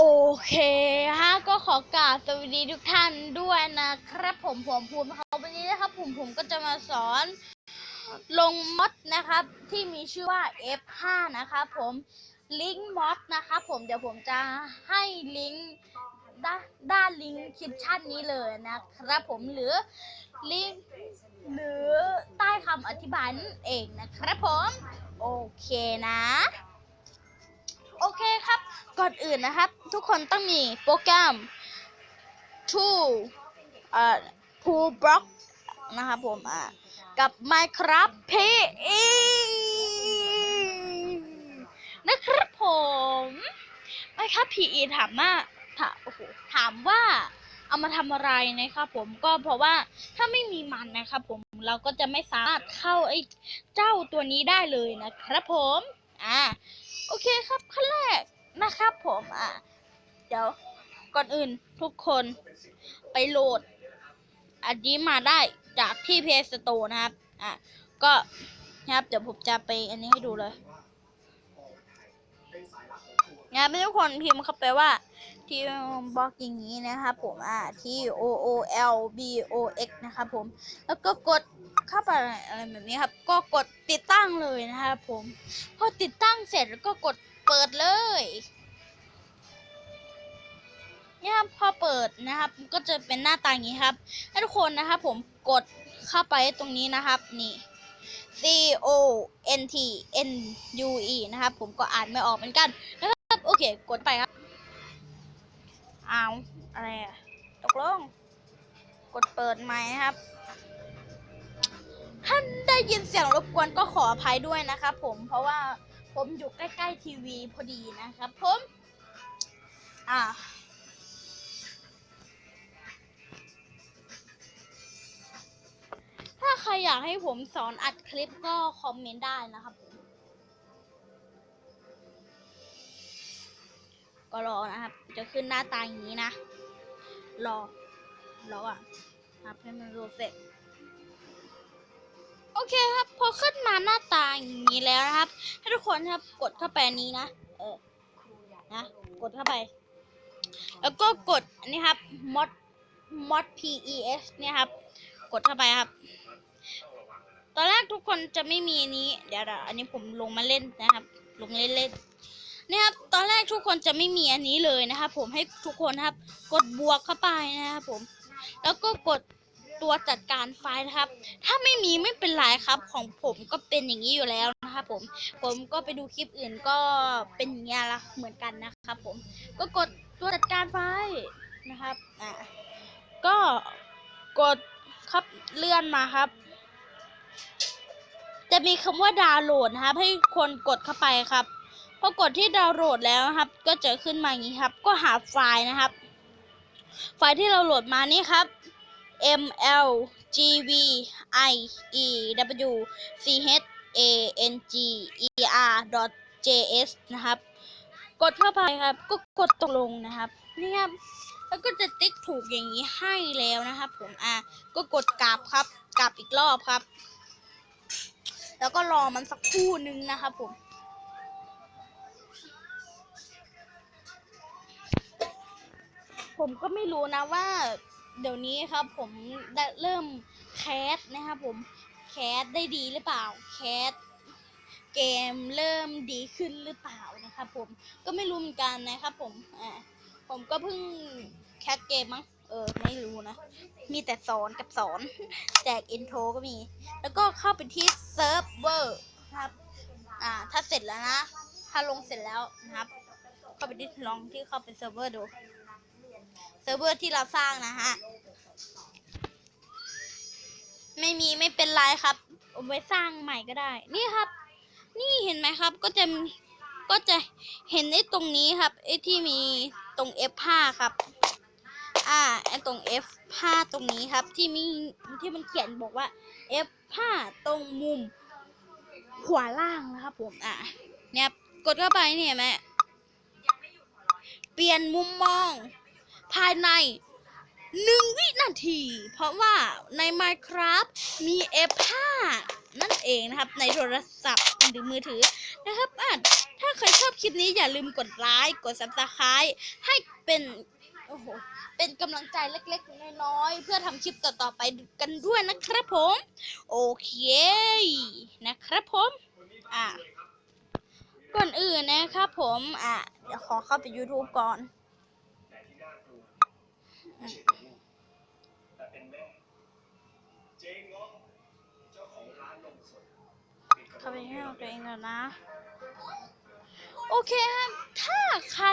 โอเคฮะก็ขอกราบสวัสดีทุกท่านด้วยนะครับ ผมผมภูมิครับวันนี้นะครับผมผมก็จะมาสอนลงมอดนะครับ ที่มีชื่อว่า F5 นะครับผมลิงก์มอดนะครับผมเดี๋ยวผมจะให้ลิงก์ด้านด้านลิงก์คลิปชั่นนี้เลยนะครับผมหรือลิงก์หรือใต้คำอธิบายนั่นเองนะครับผม โอเคนะ โอเคครับ ก่อนอื่นนะครับ ทุกคนต้องมีโปรแกรม Tool เอ่อ Pool Block นะครับผมอะกับ Minecraft PE นะครับผม Minecraft PE ถามว่าถามโอ้โหถามว่าเอามาทำอะไรนะครับผมก็เพราะว่าถ้าไม่มีมันนะครับผมเราก็จะไม่สามารถเข้าไอ้เจ้าตัวนี้ได้เลยนะครับผม อ่าโอเคครับขั้นแรกนะครับผมอะเดี๋ยวก่อนอื่นทุกคนไปโหลด อันนี้มาได้จากที่ Play Store นะครับอะก็นะครับเดี๋ยวผมจะไปอันนี้ให้ดูเลยนะครับทุกคนพิมพ์เข้าไปว่าที่บล็อกอย่างนี้นะครับผมอะที่ O O L B O X นะครับผม แล้วก็กด เข้าไปอะไรแบบนี้ครับ ก็กดติดตั้งเลยนะครับผม พอติดตั้งเสร็จก็กดเปิดเลยเนี่ยครับพอเปิดนะครับก็จะเป็นหน้าตาอย่างนี้ครับให้ทุกคนนะครับผมกดเข้าไปตรงนี้นะครับนี่ C O N T N U E นะครับ ผมก็อ่านไม่ออกเหมือนกันนะครับโอเคกดไปครับเอาอะไรอะตกลง กดเปิดใหม่นะครับ ท่านได้ยินเสียงรบกวนก็ขออภัยด้วยนะครับผมเพราะว่าผมอยู่ใกล้ๆทีวีพอดีนะครับผม อ่าถ้าใครอยากให้ผมสอนอัดคลิปก็คอมเมนต์ได้นะครับผมก็รอนะครับ จะขึ้นหน้าตาอย่างนี้นะ รอ รออะครับให้มันรูเสร็จ เคครับ พอขึ้นมาหน้าตาอย่างนี้แล้วนะครับให้ทุกคนครับกดเข้าไปนี้นะเออนะกดเข้าไป แล้วก็กดอันนี้ครับ mod mod pes เนี่ยครับ กดเข้าไปครับ ตอนแรกทุกคนจะไม่มีอันนี้ เดี๋ยวอันนี้ผมลงมาเล่นนะครับ ลงเล่นเล่นนี่ครับ ตอนแรกทุกคนจะไม่มีอันนี้เลยนะครับ ผมให้ทุกคนครับ กดบวกเข้าไปนะครับผม แล้วก็กด ตัวจัดการไฟล์นะครับ ถ้าไม่มีไม่เป็นไรครับของผมก็เป็นอย่างนี้อยู่แล้วนะครับผม ผมก็ไปดูคลิปอื่นก็เป็นอย่างเงี้ยละเหมือนกันนะครับผม ก็กดตัวจัดการไฟล์นะครับ อ่า ก็กดครับเลื่อนมาครับ จะมีคำว่าดาวน์โหลดนะครับ ให้คนกดเข้าไปครับ พอกดที่ดาวน์โหลดแล้วนะครับ ก็จะขึ้นมาอย่างนี้ครับ ก็หาไฟล์นะครับ ไฟล์ที่เราโหลดมานี่ครับ m l g v i e w c h a n g e r j s นะครับ กดเข้าไปครับ ก็กดตกลงนะครับ นี่ครับ แล้วก็จะติ๊กถูกอย่างนี้ให้แล้วนะครับผม อะ ก็กดกลับครับกลับอีกรอบครับ แล้วก็รอมันสักครู่นึงนะครับผมผมก็ไม่รู้นะว่า เดี๋ยวนี้ครับผมได้เริ่มแคสนะครับผมแคสได้ดีหรือเปล่าแคสเกมเริ่มดีขึ้นหรือเปล่านะครับผมก็ไม่รู้เหมือนกันนะครับผมอ่าผมก็เพิ่งแคสเกมมั้งเออไม่รู้นะ มีแต่สอนกับสอน แจกอินโทรก็มี แล้วก็เข้าไปที่เซิร์ฟเวอร์นะครับอ่าถ้าเสร็จแล้วนะ ถ้าลงเสร็จแล้วนะครับ เข้าไปที่ลองที่เข้าไปเซิร์ฟเวอร์ดู ซิร์ฟเวอร์ที่เราสร้างนะฮะ ไม่มีไม่เป็นไรครับเอาไว้สร้างใหม่ก็ได้ นี่ครับ นี่เห็นไหมครับ ก็จะก็จะเห็นไอ้ตรงนี้ครับไอ้ที่มีตรง F5 ครับ อ่าไอ้ตรง F5 ตรงนี้ครับ ที่มีที่มันเขียนบอกว่า F5 ตรงมุม ขวาล่างนะครับ ผม อะเนี่ยกดเข้าไปนี่เห็นไหมเปลี่ยนมุมมอง ภายในหนึ่งวินาที เพราะว่าใน Minecraft มี F5 นั่นเองนะครับ ในโทรศัพท์หรือมือถือนะครับอะถ้าใครชอบคลิปนี้อย่าลืมกดไลค์กด subscribe ให้เป็นโอ้โหเป็นกำลังใจเล็กๆ น้อยๆ เพื่อทำคลิปต่อๆไปกันด้วยนะครับผม โอเค นะครับผม อะ ก่อนอื่นนะครับผม อะ เดี๋ยวขอเข้าไป YouTube ก่อน ไม่ใช่ลูกแต่เป็นแม่ เจ๊ง้อเจ้าของร้านนมสดปิดกระเข้าไปป๋ให้ของตัวเองแก่อนนะ โอเคครับถ้าใคร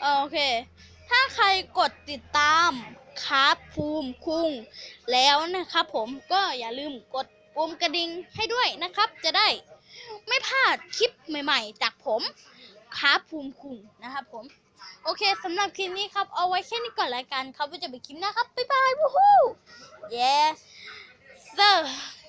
เออโอเค ถ้าใครกดติดตามครับภูมิคุงแล้วนะครับผมก็อย่าลืมกดปุ่มกระดิ่งให้ด้วยนะครับ จะได้ไม่พลาดคลิปใหม่ ๆ จากผม ครับภูมิคุงนะครับผม โอเคสำหรับคลิปนี้ครับ เอาไว้แค่นี้ก่อนละกันครับไว้เจอกันคลิปหน้าครับ บ๊ายบาย วู้ฮู้ yes sir อ